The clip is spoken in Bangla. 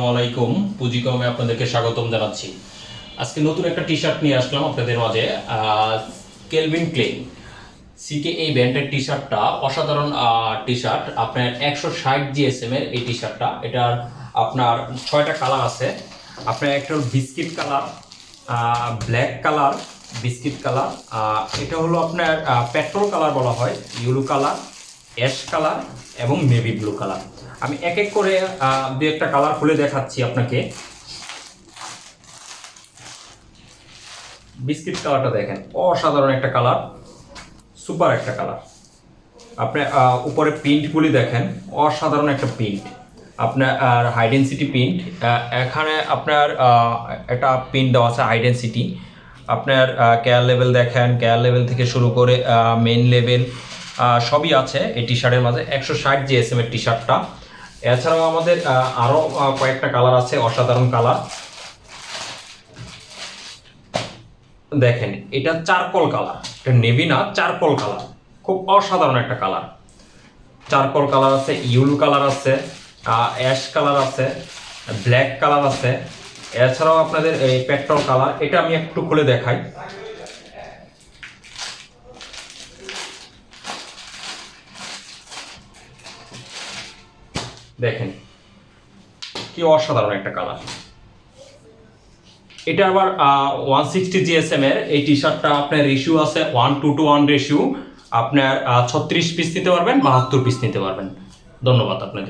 আসসালামাইকুম পুঁজিকমে আপনাদেরকে স্বাগতম জানাচ্ছি। আজকে নতুন একটা টি শার্ট নিয়ে আসলাম আপনাদের মাঝে। কেলভিন ক্লেন সিকে এই ব্র্যান্ডের টি শার্টটা অসাধারণ টি শার্ট আপনার একশো ষাট জিএসএম এর এই টি শার্টটা এটার আপনার ছয়টা কালার আছে। আপনার একটা biscuit colour black colour biscuit colour এটা হলো আপনার পেট্রোল কালার বলা হয় ইউলো কালার অ্যাশ কালার এবং নেভি ব্লু কালার আমি এক এক করে দু একটা কালার খুলে দেখাচ্ছি আপনাকে। বিস্কিট কালারটা দেখেন, অসাধারণ একটা কালার সুপার একটা কালার আপনি উপরে প্রিন্টগুলি দেখেন, অসাধারণ একটা প্রিন্ট আপনার হাইডেন্সিটি প্রিন্ট এখানে আপনার একটা প্রিন্ট দেওয়া আছে হাইডেন্সিটি আপনার কেয়ার লেভেল দেখেন কেয়ার লেভেল থেকে শুরু করে মেন লেভেল সবই আছে এই টি শার্টের মাঝে। একশো ষাট জিএসএম এর টি শার্টটা এছাড়াও আমাদের আহ, আরও কয়েকটা কালার আছে অসাধারণ কালার দেখেন এটা চারকোল কালার এটা নেভি না চারকোল কালার খুব অসাধারণ একটা কালার চারকোল কালার আছে ইউলো কালার আছে অ্যাশ কালার আছে ব্ল্যাক কালার আছে। এছাড়াও আপনাদের এই পেট্রোল কালার এটা আমি একটু খুলে দেখাই। দেখেন, কি অসাধারণ একটা কালার এটা আবার ওয়ান সিক্সটি জিএসএম এর, এই টি শার্টটা আপনার রেশিও আছে one two two one ratio আপনার ছত্রিশ পিস নিতে পারবেন, বাহাত্তর পিস নিতে পারবেন। ধন্যবাদ আপনাদের।